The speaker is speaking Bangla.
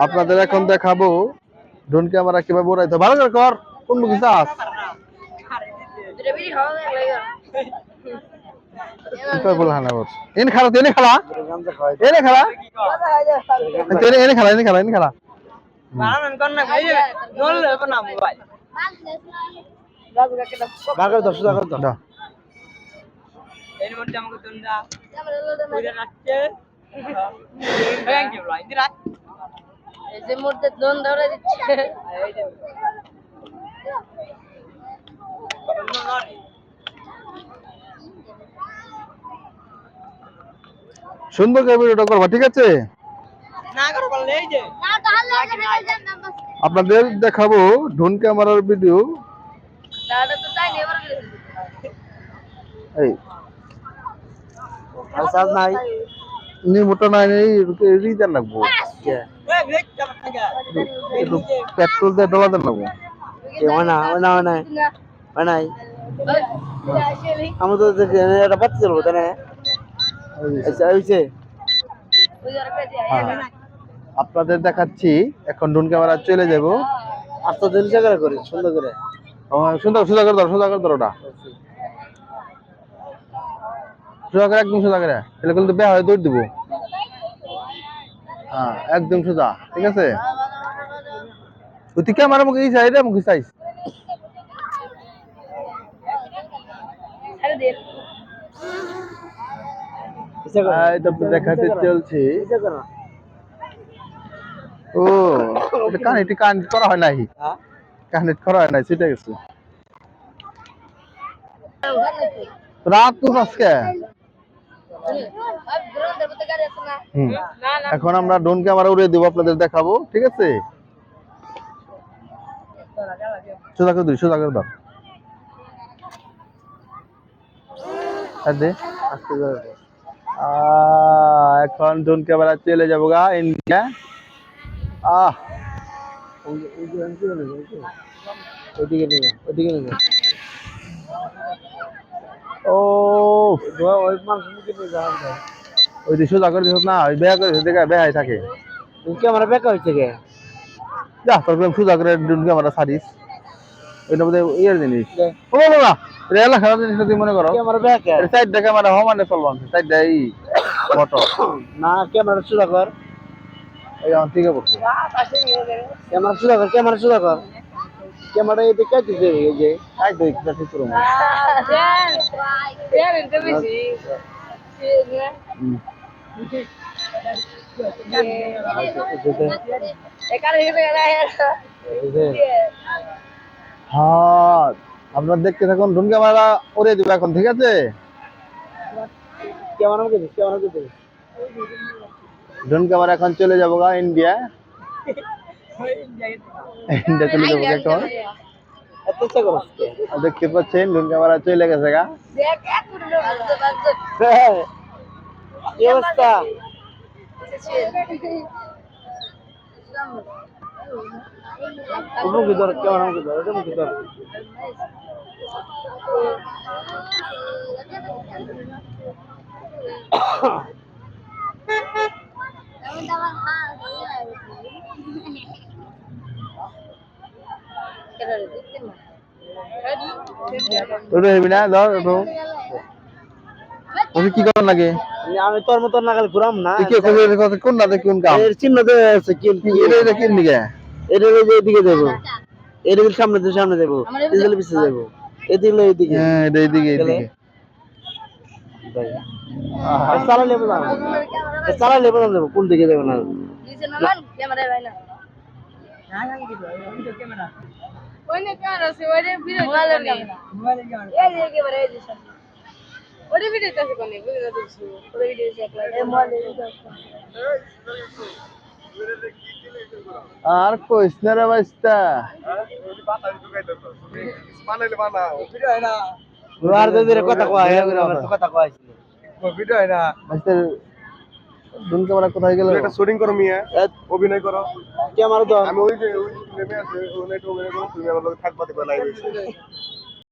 আপনাদের এখন দেখাবো ড্রোন ক্যামেরা কীভাবে উড়াইতে ভালো করে কর কোন মুখে চাস এনে খেলা এনে খেলা এনে খেলা এনে এনে খেলা খেলা খেলা। এই যে মুহূর্তে দোন ধরে দিচ্ছে। সুন্দর করে ভিডিওটা করবা ঠিক আছে? না তাহলে এখানে যান না বাস। আপনাদের দেখাবো ড্রোন ক্যামেরার ভিডিও এই। নাই। নি মোটা নাই এই রিজার লাগবো। পেট্রোল দিয়ে ডলা দেন হয় না হয় না, হয় হয় নাই। আচ্ছা হ্যাঁ। আপনাদের দেখাচ্ছি, এখন ড্রোন ক্যামেরা চলে যাব। আস্তে করে? সুন্দর করে। সুন্দর সোজা করে ধরো সোজা করে ধরো ওটা। সোজা করে একদম সোজা করে। তাহলে কিন্তু বেয়া হয়ে দৌড় দিব। হ্যাঁ একদম সোজা ঠিক আছে? তুই ক্যামেরা মুখে চাই রে মুখে চাইস এই দেখাতে চলছি। ও কানেক্ট কানেক্ট করা হয় নাই। হ্যাঁ। কানেক্ট করা হয় নাই সেটা গেছে। রাত তো আজকে। এখন আমরা ড্রোন ক্যামেরা উড়িয়ে দেবো আপনাদের দেখাবো ঠিক আছে? সোজা করে দিই সোজা করে দাও। এখন ড্রোন ক্যামেরা চলে যাব গা ইন্ডিয়া। আহ। ওইদিকে নিয়ে ওইদিকে নিয়ে ও। ওই মানুষ নিয়ে ওই যে সোজা করে দিস না ওই বেয়া করে দেখা বেহাই থাকে। ক্যামেরা বেকা হয়েছে কে যা তোর সোজা করে ড্রোন ক্যামেরা সারিস ওইটা বোধহয় ইয়ের জিনিস। দে। ও বাবা রেলা খেলা জিনিস তুই মনে করো? ক্যামেরা বেকা। সাইডটা ক্যামেরা সমানে চলবা সাইডটা এই মোটর না ক্যামেরা সুদা কর। এই আমার ঠিক আছে ক্যামেরা সুদা কর ক্যামেরা সুদা কর। ক্যামেরা এই দিকে দিতে এই যে। দুই কিটা ঠিক করুন হ্যাঁ আপনারা দেখতে থাকুন ড্রোন ক্যামেরা উড়িয়ে দেবো এখন ঠিক আছে? ড্রোন ক্যামেরা এখন চলে যাব গা ইন্ডিয়া। ইন্ডিয়া চলে যাব এখন। এত ইচ্ছা করস কে আর দেখতে পাচ্ছেন ড্রোন ক্যামেরা চলে গেছে গা। হ্যাঁ। কি অবস্থা? মুখে ধর ক্যামেরা মুখে ধর? এটা মুখে ধর? ওটা হেবি না? ধর ওকে কি করার লাগে? আমি- আমি তোর মতো নাগাল ঘুরাম না। কি কইবে কথা কোন না কোন কাম? এর চিহ্ন দেওয়া আছে কি এটা এটা কি হলো যে এদিকে দেবো। হলো সামনে দেবো সামনে দেবো। এদিকে পিছিয়ে দেবো। এদিকে হলো এদিকে। হ্যাঁ এটা চালালে বোঝাবো চালালে বোঝানো যাব কোন দিকে যাব না। ওইনে কার আছে ওইরে ভিডিও মোবাইলের ক্যামেরা এই যে ক্যামেরা এই যে ওরে ভিডিও আছে কোনে বুঝি না দেখছি ওরে ভিডিও আছে একলা এই মোবাইলে আর কইস না রে বাইস্তা কথা কয় হ্যাঁ কথা কয় বাইস্তার ড্রোন ক্যামেরা কোথায় গেল? শুটিং করো মিয়া। অভিনয় করো। ক্যামেরা ধর আমি ওই যে ওই নেমে আছে ওই নেট অভিনয় করো তুমি আমার লগে থাকবা দিবা লাইভ